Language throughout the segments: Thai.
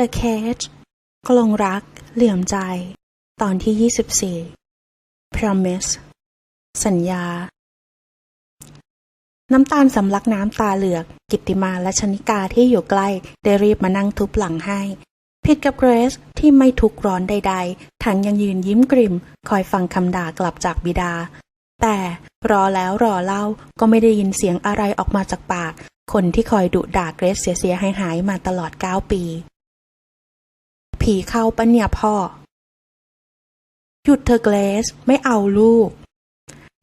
The Cage กลงรัก เหลื่อมใจ ตอนที่ 24 Promise สัญญา น้ำตาลสำลักน้ำตาเหลือก กิตติมาและชนิกาที่อยู่ใกล้ ได้รีบมานั่งทุบหลังให้ ผิดกับเกรซที่ไม่ทุกร้อนใด ๆ ทั้งยังยืนยิ้มกริม คอยฟังคำด่ากลับจากบิดา แต่รอแล้วรอเล่าก็ไม่ได้ยินเสียงอะไรออกมาจากปาก คนที่คอยดุด่าเกรซเสียๆหายๆมาตลอดเก้าปี ผีเข้าปะเนี่ยพ่อ หยุดเธอเกรซไม่เอาลูก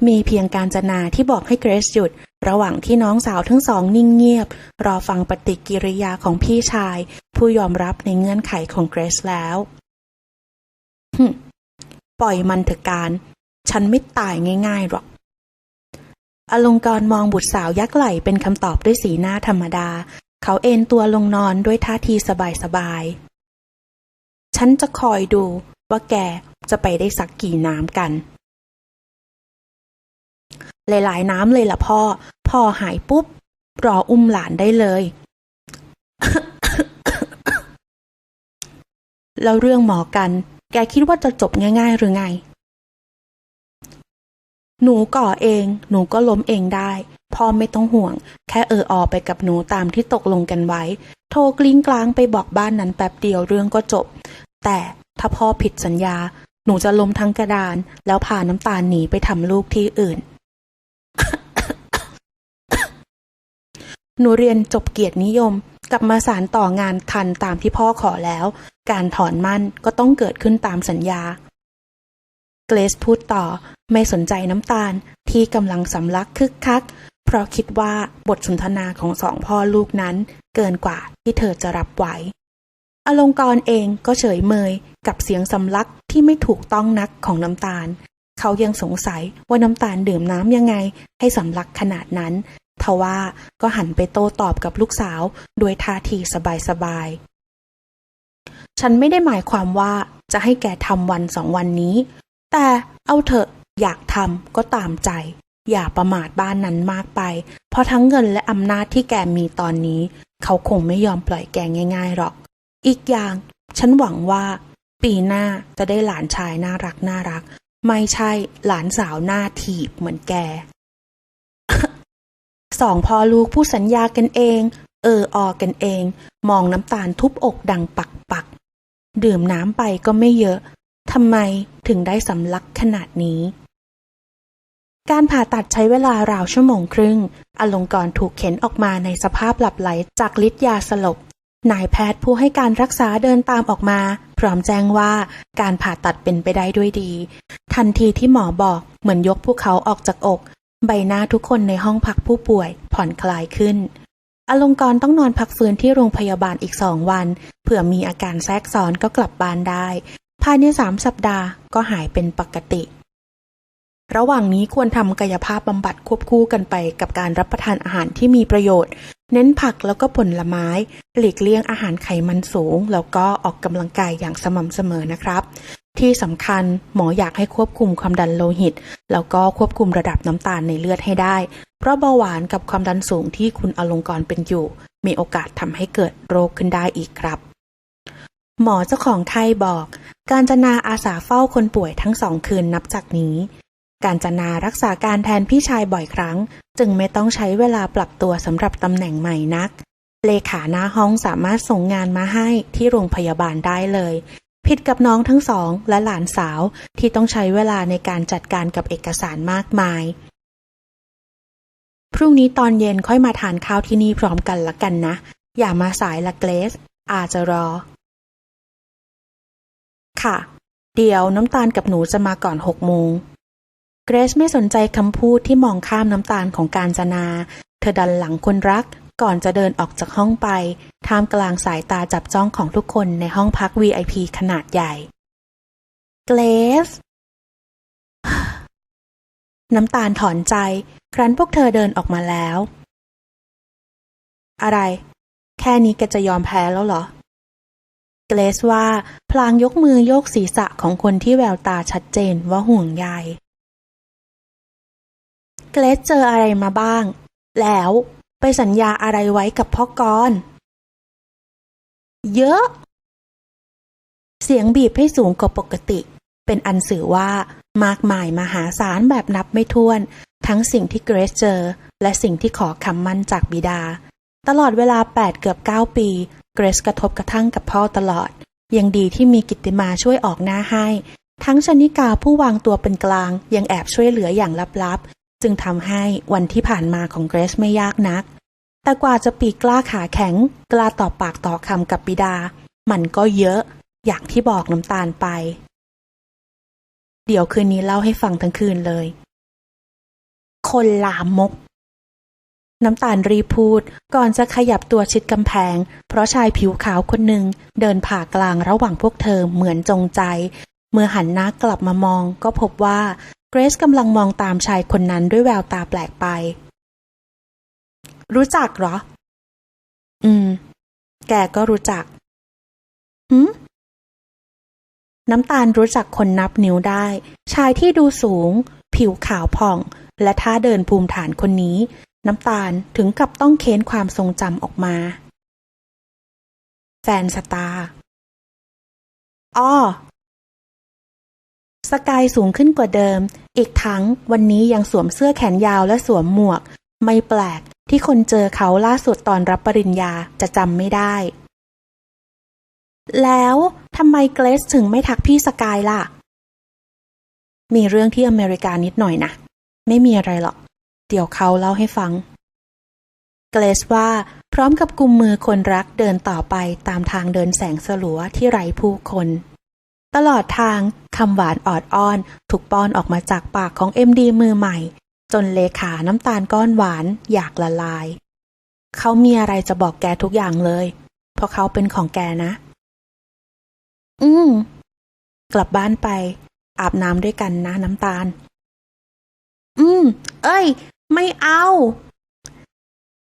มีเพียงการจนาที่บอกให้เกรซหยุด ระหว่างที่น้องสาวทั้งสองนิ่งเงียบ รอฟังปฏิกิริยาของพี่ชาย ผู้ยอมรับในเงื่อนไขของเกรซแล้วฮึปล่อยมันเถอะการ ฉันไม่ตายง่ายๆหรอกอลงกรมองบุตรสาวยักไหลเป็นคำตอบด้วยสีหน้าธรรมดา เขาเอนตัวลงนอนด้วยท่าทีสบายๆ ฉันจะคอยดูว่าแกจะไปได้สักกี่น้ำกัน หลายๆน้ำเลยล่ะพ่อ พ่อหายปุ๊บ รออุ้มหลานได้เลย แล้วเรื่องหมอกัน แกคิดว่าจะจบง่าย ๆ หรือไง หนูก่อเอง หนูก็ล้มเองได้ พ่อไม่ต้องห่วง แค่เอออไปกับหนูตามที่ตกลงกันไว้ โทรกลิ้งกลางไปบอกบ้านนั้นแป๊บเดียวเรื่องก็จบ แต่ถ้าพ่อผิดสัญญา หนูจะล้มทั้งกระดาน แล้วพาน้ำตาลหนีไปทำลูกที่อื่น หนูเรียนจบเกียรตินิยม กลับมาสารต่องานทันตามที่พ่อขอแล้ว การถอนมั่นก็ต้องเกิดขึ้นตามสัญญา เกรซพูดต่อไม่สนใจน้ำตาลที่กำลังสำลักคึกคัก เพราะคิดว่าบทสนทนาของสองพ่อลูกนั้นเกินกว่าที่เธอจะรับไหว อลงกรณ์เองก็เฉยเมยกับเสียงสำลักที่ไม่ถูกต้องนักของน้ำตาล เขายังสงสัยว่าน้ำตาลดื่มน้ำยังไง ให้สำลักขนาดนั้นทว่าก็หันไปโต้ตอบกับลูกสาวโดยท่าทีสบายๆ ฉันไม่ได้หมายความว่าจะให้แกทำวันสองวันนี้ แต่เอาเถอะอยากทำก็ตามใจ อย่าประมาทบ้านนั้นมากไป เพราะทั้งเงินและอำนาจที่แกมีตอนนี้ เขาคงไม่ยอมปล่อยแกง่าย ๆหรอก อีกอย่างฉันหวังว่า ปีหน้าจะได้หลานชายน่ารักน่ารัก ไม่ใช่หลานสาวหน้าถีบเหมือนแกสองพ่อลูกพูดสัญญากันเอง เออออกันเอง มองน้ำตาลทุบอกดังปักปักดื่มน้ำไปก็ไม่เยอะทำไมถึงได้สำลักขนาดนี้ การผ่าตัดใช้เวลาราวชั่วโมงครึ่ง อลงกรณ์ถูกเข็นออกมาในสภาพหลับไหลจากฤทธิ์ยาสลบ นายแพทย์ผู้ให้การรักษาเดินตามออกมา พร้อมแจ้งว่าการผ่าตัดเป็นไปได้ด้วยดี ทันทีที่หมอบอกเหมือนยกพวกเขาออกจากอก ใบหน้าทุกคนในห้องพักผู้ป่วยผ่อนคลายขึ้น อลงกรต้องนอนพักฟื้นที่โรงพยาบาลอีกสองวัน เผื่อมีอาการแทรกซ้อนก็กลับบ้านได้ ภายในสามสัปดาห์ก็หายเป็นปกติ ระหว่างนี้ควรทำกายภาพบำบัดควบคู่กันไปกับการรับประทานอาหารที่มีประโยชน์ เน้นผักแล้วก็ผลไม้ หลีกเลี่ยงอาหารไขมันสูง แล้วก็ออกกำลังกายอย่างสม่ำเสมอนะครับ ที่สำคัญหมออยากให้ควบคุมความดันโลหิต แล้วก็ควบคุมระดับน้ำตาลในเลือดให้ได้ เพราะเบาหวานกับความดันสูงที่คุณอลงกรเป็นอยู่ มีโอกาสทำให้เกิดโรคขึ้นได้อีกครับหมอเจ้าของไข้บอก การจนาอาสาเฝ้าคนป่วยทั้งสองคืนนับจากนี้ การจนารักษาการแทนพี่ชายบ่อยครั้ง จึงไม่ต้องใช้เวลาปรับตัวสำหรับตำแหน่งใหม่นัก เลขาหน้าห้องสามารถส่งงานมาให้ที่โรงพยาบาลได้เลย ผิดกับน้องทั้งสองและหลานสาวที่ต้องใช้เวลาในการจัดการกับเอกสารมากมาย พรุ่งนี้ตอนเย็นค่อยมาทานข้าวที่นี่พร้อมกันละกันนะ อย่ามาสายละเกรสอาจจะรอ ค่ะ เดี๋ยวน้ำตาลกับหนูจะมาก่อนหกโมง เกรซไม่สนใจคำพูดที่มองข้ามน้ำตาลของการจนา เธอดันหลังคนรักก่อนจะเดินออกจากห้องไป ท่ามกลางสายตาจับจ้องของทุกคนในห้องพัก VIP ขนาดใหญ่ เกรซน้ำตาลถอนใจ ครั้นพวกเธอเดินออกมาแล้ว อะไร แค่นี้แกจะยอมแพ้แล้วเหรอ เกรซว่า พลางยกมือโยกศีรษะของคนที่แววตาชัดเจนว่าห่วงใย เกรซเจออะไรมาบ้าง แล้วไปสัญญาอะไรไว้กับพ่อกรณ์เยอะ เสียงบีบให้สูงกว่าปกติ เป็นอันสื่อว่ามากมายมหาศาลแบบนับไม่ถ้วน ทั้งสิ่งที่เกรซเจอ และสิ่งที่ขอคำมั่นจากบิดา ตลอดเวลา 8 เกือบ 9 ปี เกรซกระทบกระทั่งกับพ่อตลอด ยังดีที่มีกิตติมาช่วยออกหน้าให้ ทั้งชนิกาผู้วางตัวเป็นกลางยังแอบช่วยเหลืออย่างลับๆ จึงทำให้วันที่ผ่านมาของเกรซไม่ยากนัก แต่กว่าจะปีกกล้าขาแข็ง กล้าต่อปากต่อคำกับบิดา มันก็เยอะ อย่างที่บอกน้ำตาลไป เดี๋ยวคืนนี้เล่าให้ฟังทั้งคืนเลย คนลามก น้ำตาลรีพูดก่อนจะขยับตัวชิดกำแพง เพราะชายผิวขาวคนหนึ่งเดินผ่ากลางระหว่างพวกเธอเหมือนจงใจเมื่อหันหน้ากลับมามองก็พบว่า เกรซกำลังมองตามชายคนนั้นด้วยแววตาแปลกไป รู้จักเหรอ อืม แกก็รู้จักหืมน้ำตาลรู้จักคนนับนิ้วได้ ชายที่ดูสูง ผิวขาวผ่อง และท่าเดินภูมิฐานคนนี้ น้ำตาลถึงกับต้องเค้นความทรงจำออกมา แฟนสตาร์อ้อ สกายสูงขึ้นกว่าเดิม อีกทั้งวันนี้ยังสวมเสื้อแขนยาวและสวมหมวก ไม่แปลกที่คนเจอเขาล่าสุดตอนรับปริญญาจะจำไม่ได้ แล้วทำไมเกรซถึงไม่ทักพี่สกายล่ะ มีเรื่องที่อเมริกานิดหน่อยนะ ไม่มีอะไรหรอก เดี๋ยวเขาเล่าให้ฟัง เกรซว่าพร้อมกับกุมมือคนรักเดินต่อไปตามทางเดินแสงสลัวที่ไร้ผู้คน ตลอดทางคำหวานออดอ้อน ถูกป้อนออกมาจากปากของเอ็มดีมือใหม่ จนเลขาน้ำตาลก้อนหวานอยากละลาย เขามีอะไรจะบอกแกทุกอย่างเลย เพราะเขาเป็นของแกนะ อืม กลับบ้านไป อาบน้ำด้วยกันนะน้ำตาล อืม เอ้ย ไม่เอา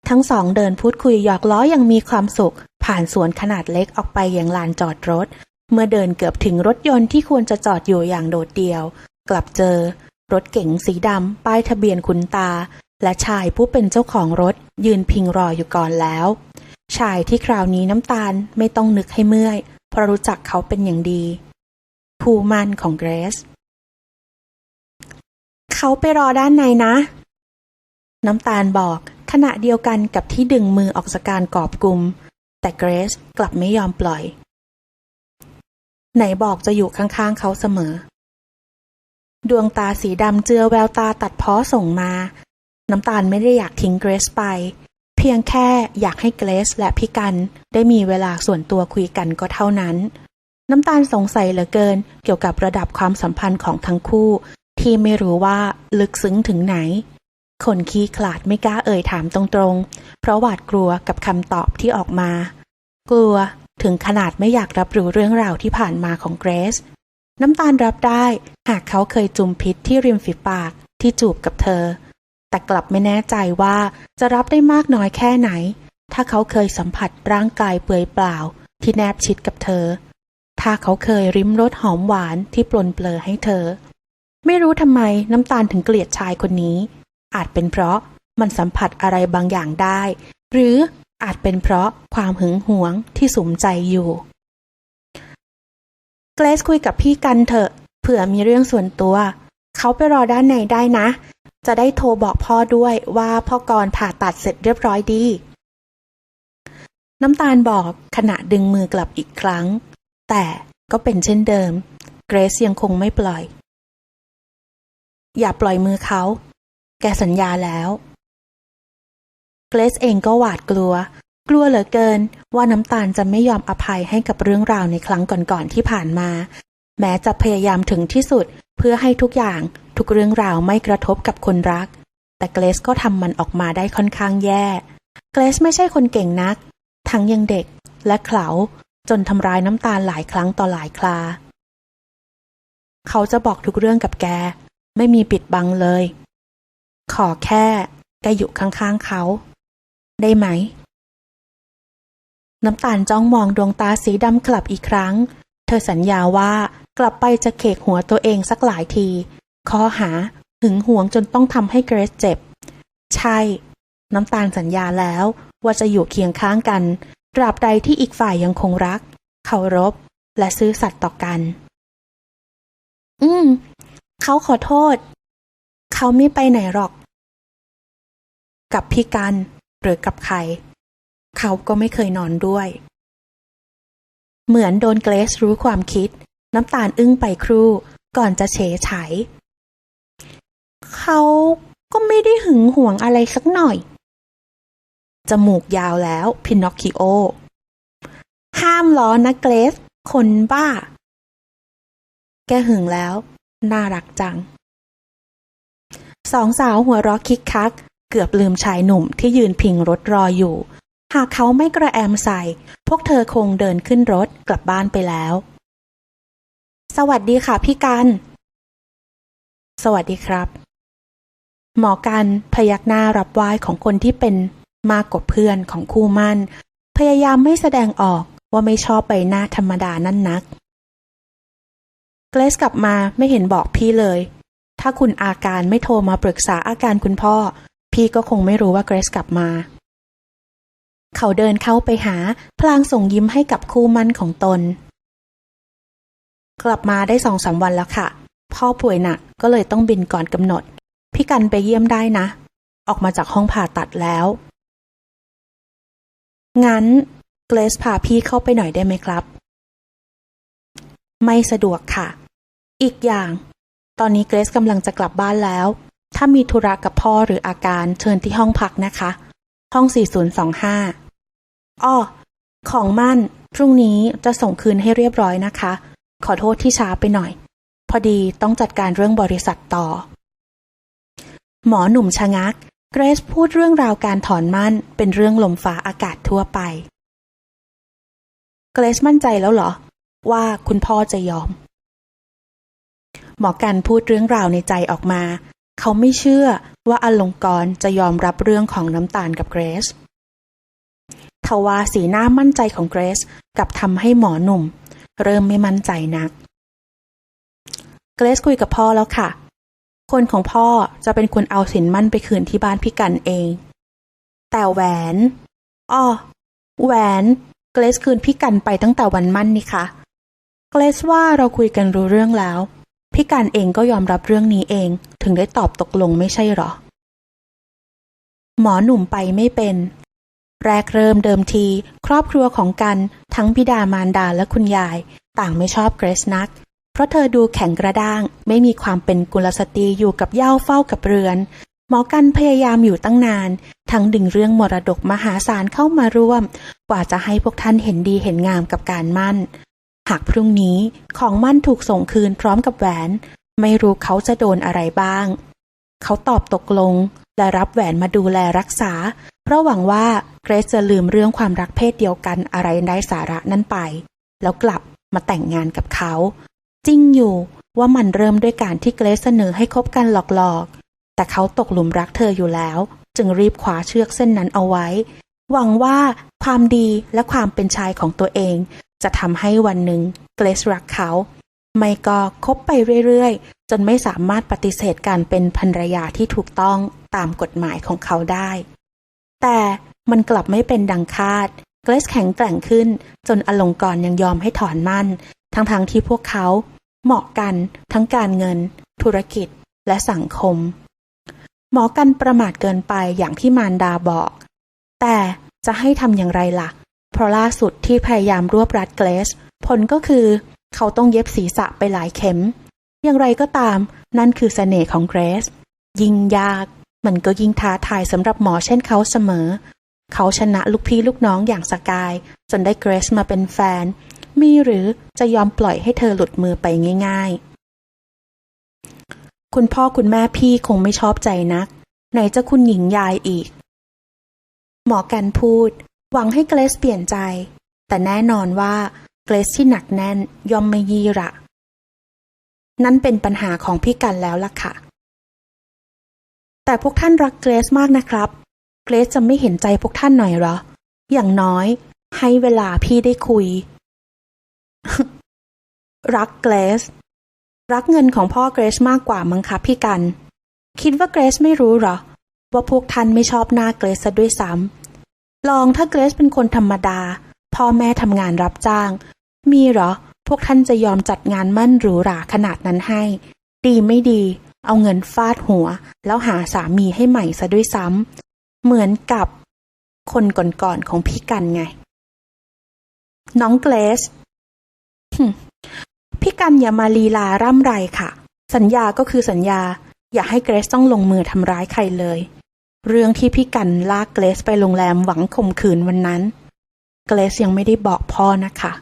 ทั้งสองเดินพูดคุยหยอกล้ออย่างมีความสุขผ่านสวนขนาดเล็กออกไปอยังลานจอดรถ เมื่อเดินเกือบถึงรถยนต์ที่ควรจะจอดอยู่อย่างโดดเดี่ยว กลับเจอ รถเก๋งสีดำป้ายทะเบียนคุณตา และชายผู้เป็นเจ้าของรถ ยืนพิงรออยู่ก่อนแล้ว ชายที่คราวนี้น้ำตาลไม่ต้องนึกให้เมื่อย เพราะรู้จักเขาเป็นอย่างดีคู่มั่นของเกรซเขาไปรอด้านในนะ น้ำตาลบอกขณะเดียวกันกับที่ดึงมือออกจากการกอบกลุมแต่เกรซกลับไม่ยอมปล่อย ไหนบอกจะอยู่ข้างๆเขาเสมอ ดวงตาสีดำเจือแววตาตัดพ้อส่งมา น้ำตาลไม่ได้อยากทิ้งเกรซไป เพียงแค่อยากให้เกรซและพี่กันได้มีเวลาส่วนตัวคุยกันก็เท่านั้น น้ำตาลสงสัยเหลือเกินเกี่ยวกับระดับความสัมพันธ์ของทั้งคู่ ที่ไม่รู้ว่าลึกซึ้งถึงไหน คนขี้ขลาดไม่กล้าเอ่ยถามตรงๆ เพราะหวาดกลัวกับคำตอบที่ออกมา กลัว ถึงขนาดไม่อยากรับรู้เรื่องราวที่ผ่านมาของเกรซน้ำตาลรับได้ หากเขาเคยจุมพิษที่ริมฝีปากที่จูบกับเธอ แต่กลับไม่แน่ใจว่าจะรับได้มากน้อยแค่ไหน ถ้าเขาเคยสัมผัสร่างกายเปลือยเปล่า ที่แนบชิดกับเธอ ถ้าเขาเคยริมรสหอมหวานที่ปลนเปลือให้เธอ ไม่รู้ทำไมน้ำตาลถึงเกลียดชายคนนี้ อาจเป็นเพราะมันสัมผัสอะไรบางอย่างได้ หรือ อาจเป็นเพราะความหึงหวงที่สุมใจอยู่ เกรซคุยกับพี่กันเถอะเผื่อมีเรื่องส่วนตัว เขาไปรอด้านในได้นะ จะได้โทรบอกพ่อด้วยว่าพ่อกรผ่าตัดเสร็จเรียบร้อยดี น้ำตาลบอกขณะดึงมือกลับอีกครั้ง แต่ก็เป็นเช่นเดิม เกรซยังคงไม่ปล่อย อย่าปล่อยมือเขา แกสัญญาแล้ว เกรซเองก็หวาดกลัว กลัวเหลือเกิน ว่าน้ำตาลจะไม่ยอมอภัยให้กับเรื่องราวในครั้งก่อนๆที่ผ่านมา แม้จะพยายามถึงที่สุดเพื่อให้ทุกอย่างทุกเรื่องราวไม่กระทบกับคนรัก แต่เกรซก็ทำมันออกมาได้ค่อนข้างแย่ เกรซไม่ใช่คนเก่งนัก ทั้งยังเด็กและเขลาจนทำร้ายน้ำตาลหลายครั้งต่อหลายครา เขาจะบอกทุกเรื่องกับแก ไม่มีปิดบังเลย ขอแค่แกอยู่ข้างๆเขา ได้ไหม น้ำตาลจ้องมองดวงตาสีดำกลับอีกครั้ง เธอสัญญาว่ากลับไปจะเขกหัวตัวเองสักหลายที ข้อหาหึงหวงจนต้องทำให้เกรซเจ็บ ใช่ น้ำตาลสัญญาแล้วว่าจะอยู่เคียงข้างกัน ตราบใดที่อีกฝ่ายยังคงรัก เคารพ และซื่อสัตย์ต่อกัน อืม เขาขอโทษ เขาไม่ไปไหนหรอก กับพี่กัน หรือกับใคร เขาก็ไม่เคยนอนด้วย เหมือนโดนเกรซรู้ความคิด น้ำตาลอึ้งไปครู่ ก่อนจะเฉยไฉเขาก็ไม่ได้หึงหวงอะไรสักหน่อย จมูกยาวแล้วพินอคคิโอ ห้ามล้อนะเกรซคนบ้า แกหึงแล้ว น่ารักจัง สองสาวหัวเราะคิกคัก เกือบลืมชายหนุ่มที่ยืนพิงรถรออยู่ หากเขาไม่กระแอมใส่ พวกเธอคงเดินขึ้นรถกลับบ้านไปแล้ว สวัสดีค่ะพี่กัน สวัสดีครับ หมอกันพยักหน้ารับไหว้ของคนที่เป็นมากกว่าเพื่อนของคู่มั่น พยายามไม่แสดงออกว่าไม่ชอบใบหน้าธรรมดานั่นนักเกรซกลับมาไม่เห็นบอกพี่เลย ถ้าคุณอาการไม่โทรมาปรึกษาอาการคุณพ่อ พี่ก็คงไม่รู้ว่าเกรซกลับมา เขาเดินเข้าไปหา พลางส่งยิ้มให้กับคู่มั่นของตน กลับมาได้สองสามวันแล้วค่ะ พ่อป่วยหนักก็เลยต้องบินก่อนกำหนด พี่กันไปเยี่ยมได้นะ ออกมาจากห้องผ่าตัดแล้ว งั้นเกรซพาพี่เข้าไปหน่อยได้ไหมครับ ไม่สะดวกค่ะ อีกอย่าง ตอนนี้เกรซกำลังจะกลับบ้านแล้ว ถ้ามีธุระกับพ่อหรืออาการเชิญที่ห้องพักนะคะ ห้อง 4025อ้อของมั่น พรุ่งนี้จะส่งคืนให้เรียบร้อยนะคะ ขอโทษที่ช้าไปหน่อย พอดีต้องจัดการเรื่องบริษัทต่อ หมอหนุ่มชะงัก เกรซพูดเรื่องราวการถอนมั่น เป็นเรื่องลมฟ้าอากาศทั่วไป เกรซมั่นใจแล้วเหรอ ว่าคุณพ่อจะยอม หมอกันพูดเรื่องราวในใจออกมา เขาไม่เชื่อว่าอลงกรจะยอมรับเรื่องของน้ำตาลกับเกรซทว่าสีหน้ามั่นใจของเกรซกับทำให้หมอหนุ่ม เริ่มไม่มั่นใจนัก เกรซคุยกับพ่อแล้วค่ะ คนของพ่อจะเป็นคนเอาสินมั่นไปคืนที่บ้านพี่กันเอง แต่แหวน อ้อ แหวน เกรซคืนพี่กันไปตั้งแต่วันมั่นนี่คะ เกรซว่าเราคุยกันรู้เรื่องแล้ว พี่กันเองก็ยอมรับเรื่องนี้เอง ถึงได้ตอบตกลงไม่ใช่หรอ หมอหนุ่มไปไม่เป็น แรกเริ่มเดิมที ครอบครัวของกันทั้งบิดามารดาและคุณยาย ต่างไม่ชอบเกรซนัก เพราะเธอดูแข็งกระด้าง ไม่มีความเป็นกุลสตรีอยู่กับเย้าเฝ้ากับเรือน หมอกันพยายามอยู่ตั้งนาน ทั้งดึงเรื่องมรดกมหาศาลเข้ามาร่วม กว่าจะให้พวกท่านเห็นดีเห็นงามกับการมั่น หากพรุ่งนี้ของมั่นถูกส่งคืนพร้อมกับแหวน ไม่รู้เขาจะโดนอะไรบ้าง เขาตอบตกลง และรับแหวนมาดูแลรักษา เพราะหวังว่าเกรซจะลืมเรื่องความรักเพศเดียวกันอะไรไร้สาระนั่นไป แล้วกลับมาแต่งงานกับเขา จริงอยู่ว่ามันเริ่มด้วยการที่เกรซเสนอให้คบกันหลอกๆ แต่เขาตกหลุมรักเธออยู่แล้ว จึงรีบคว้าเชือกเส้นนั้นเอาไว้ หวังว่าความดีและความเป็นชายของตัวเอง จะทำให้วันหนึ่งเกรซรักเขา ไม่ก็คบไปเรื่อยๆ จนไม่สามารถปฏิเสธการเป็นภรรยาที่ถูกต้องตามกฎหมายของเขาได้ แต่มันกลับไม่เป็นดังคาด เกรซแข็งแกร่งขึ้น จนอลงกรยังยอมให้ถอนมั่น ทั้งๆทที่พวกเขาเหมาะกันทั้งการเงิน ธุรกิจและสังคม หมอกันประมาทเกินไปอย่างที่มารดาบอก แต่จะให้ทำอย่างไรล่ะ เพราะล่าสุดที่พยายามรวบรัดเกรซผลก็คือ เขาต้องเย็บศีรษะไปหลายเข็ม อย่างไรก็ตาม นั่นคือเสน่ห์ของเกรซยิ่งยาก มันก็ยิ่งท้าทายสำหรับหมอเช่นเขาเสมอ เขาชนะลูกพี่ลูกน้องอย่างสกาย จนได้เกรซมาเป็นแฟน มีหรือจะยอมปล่อยให้เธอหลุดมือไปง่าย ๆ คุณพ่อคุณแม่พี่คงไม่ชอบใจนัก ไหนจะคุณหญิงยายอีก หมอกันพูด หวังให้เกรซเปลี่ยนใจ แต่แน่นอนว่าเกรซที่หนักแน่นย่อมไม่ยีระนั่นเป็นปัญหาของพี่กันแล้วล่ะค่ะ แต่พวกท่านรักเกรซมากนะครับ เกรซจะไม่เห็นใจพวกท่านหน่อยหรอ อย่างน้อย ให้เวลาพี่ได้คุย รักเกรซรักเงินของพ่อเกรซมากกว่ามั้งคะพี่กัน คิดว่าเกรซไม่รู้หรอ ว่าพวกท่านไม่ชอบหน้าเกรซซะด้วยซ้ำ ลองถ้าเกรซเป็นคนธรรมดา พ่อแม่ทำงานรับจ้าง มีเหรอ พวกท่านจะยอมจัดงานมั่นหรูหราขนาดนั้นให้ ดีไม่ดี เอาเงินฟาดหัว แล้วหาสามีให้ใหม่ซะด้วยซ้ำเหมือนกับคนก่อนๆของพี่กันไง น้องเกรซพี่กันอย่ามาลีลาร่ำไรค่ะ สัญญาก็คือสัญญา อย่าให้เกรซต้องลงมือทำร้ายใครเลย เรื่องที่พี่กันลากเกรซไปโรงแรมหวังข่มขืนวันนั้น เกรซยังไม่ได้บอกพ่อนะคะ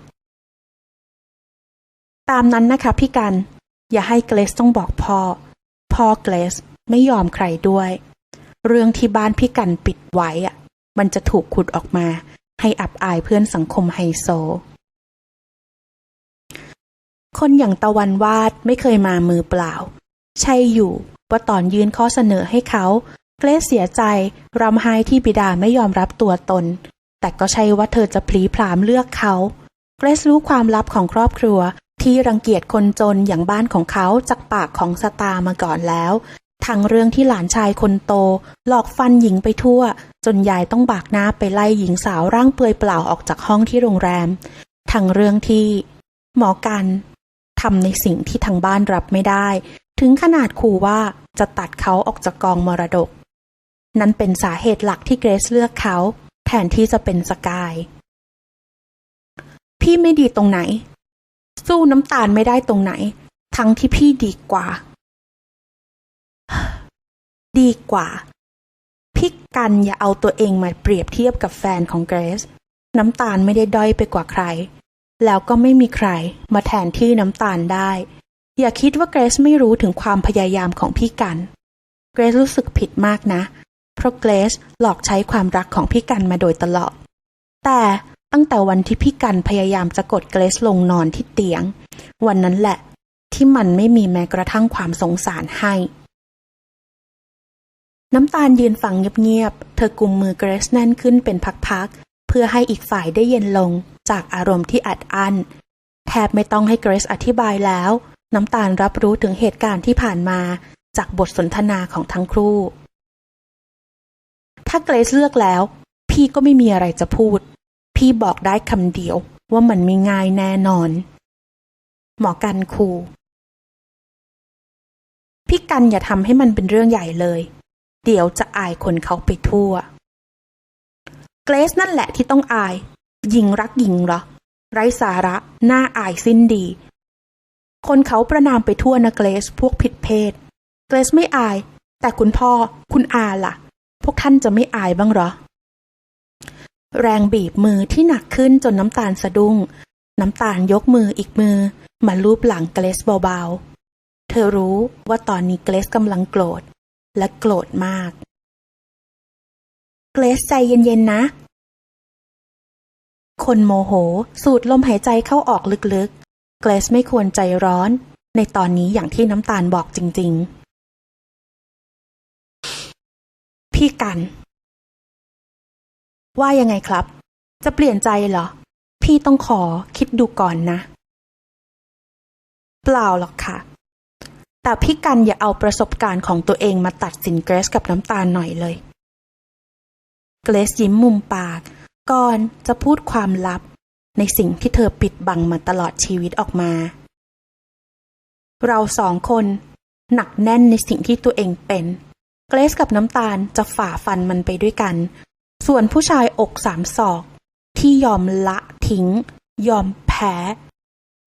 ตามนั้นนะคะพี่กัน อย่าให้เกรซต้องบอกพ่อ พ่อเกรซไม่ยอมใครด้วย เรื่องที่บ้านพี่กันปิดไว้อะมันจะถูกขุดออกมา ให้อับอายเพื่อนสังคมไฮโซ คนอย่างตะวันวาดไม่เคยมามือเปล่า ใช่อยู่ว่าตอนยื่นข้อเสนอให้เขา เกรซเสียใจรำไห้ที่บิดาไม่ยอมรับตัวตน แต่ก็ใช่ว่าเธอจะพลีพรามเลือกเขา เกรซรู้ความลับของครอบครัวที่รังเกียจคนจนอย่างบ้านของเขาจากปากของสตาร์มาก่อนแล้ว ทั้งเรื่องที่หลานชายคนโต หลอกฟันหญิงไปทั่ว จนยายต้องบากหน้าไปไล่หญิงสาวร่างเปลือยเปล่าออกจากห้องที่โรงแรม ทั้งเรื่องที่หมอกันทำในสิ่งที่ทางบ้านรับไม่ได้ ถึงขนาดขู่ว่าจะตัดเขาออกจากกองมรดก นั่นเป็นสาเหตุหลักที่เกรซเลือกเขา แทนที่จะเป็นสกาย พี่ไม่ดีตรงไหน สู้น้ำตาลไม่ได้ตรงไหน ทั้งที่พี่ดีกว่า ดีกว่า พี่กันอย่าเอาตัวเองมาเปรียบเทียบกับแฟนของเกรซน้ำตาลไม่ได้ด้อยไปกว่าใคร แล้วก็ไม่มีใครมาแทนที่น้ำตาลได้ อย่าคิดว่าเกรซไม่รู้ถึงความพยายามของพี่กัน เกรซรู้สึกผิดมากนะ เพราะเกรซหลอกใช้ความรักของพี่กันมาโดยตลอด แต่ตั้งแต่วันที่พี่กันพยายามจะกดเกรซลงนอนที่เตียง วันนั้นแหละที่มันไม่มีแม้กระทั่งความสงสารให้ น้ำตาลยืนฟังเงียบๆ เธอกุมมือเกรซแน่นขึ้นเป็นพักๆ เพื่อให้อีกฝ่ายได้เย็นลงจากอารมณ์ที่อัดอั้น แทบไม่ต้องให้เกรซอธิบายแล้ว น้ำตาลรับรู้ถึงเหตุการณ์ที่ผ่านมาจากบทสนทนาของทั้งคู่ ถ้าเกรซเลือกแล้ว พี่ก็ไม่มีอะไรจะพูด พี่บอกได้คำเดียวว่ามันไม่ง่ายแน่นอน หมอกันคูพี่กันอย่าทำให้มันเป็นเรื่องใหญ่เลย เดี๋ยวจะอายคนเขาไปทั่ว เกรซนั่นแหละที่ต้องอายหญิงรักหญิงเหรอ ไร้สาระ น่าอายสิ้นดี คนเขาประนามไปทั่วนะเกรซพวกผิดเพศ เกรซไม่อาย แต่คุณพ่อ คุณอาล่ะ พวกท่านจะไม่อายบ้างหรอ แรงบีบมือที่หนักขึ้นจนน้ำตาลสะดุ้ง น้ำตาลยกมืออีกมือ มาลูบหลังเกรซเบาๆ เธอรู้ว่าตอนนี้เกรซกำลังโกรธ และโกรธมาก เกรซใจเย็นๆนะ คนโมโหสูดลมหายใจเข้าออกลึกๆ เกรซไม่ควรใจร้อน ในตอนนี้อย่างที่น้ำตาลบอกจริง ๆ พี่กัน ว่ายังไงครับ จะเปลี่ยนใจเหรอ พี่ต้องขอคิดดูก่อนนะ เปล่าหรอกค่ะ แต่พี่กันอย่าเอาประสบการณ์ของตัวเองมาตัดสินเกรซกับน้ำตาลหน่อยเลย เกรซยิ้มมุมปาก ก่อนจะพูดความลับ ในสิ่งที่เธอปิดบังมาตลอดชีวิตออกมา เราสองคน หนักแน่นในสิ่งที่ตัวเองเป็น เกรซกับน้ำตาลจะฝ่าฟันมันไปด้วยกัน ส่วนผู้ชายอกสามศอก ที่ยอมละทิ้ง ยอมแพ้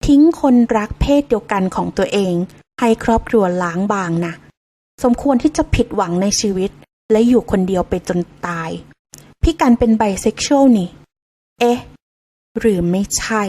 ทิ้งคนรักเพศเดียวกันของตัวเอง ให้ครอบครัวล้างบางนะ สมควรที่จะผิดหวังในชีวิต และอยู่คนเดียวไปจนตาย พี่กันเป็นไบเซ็กชวลนี่ เอ๊ะ หรือไม่ใช่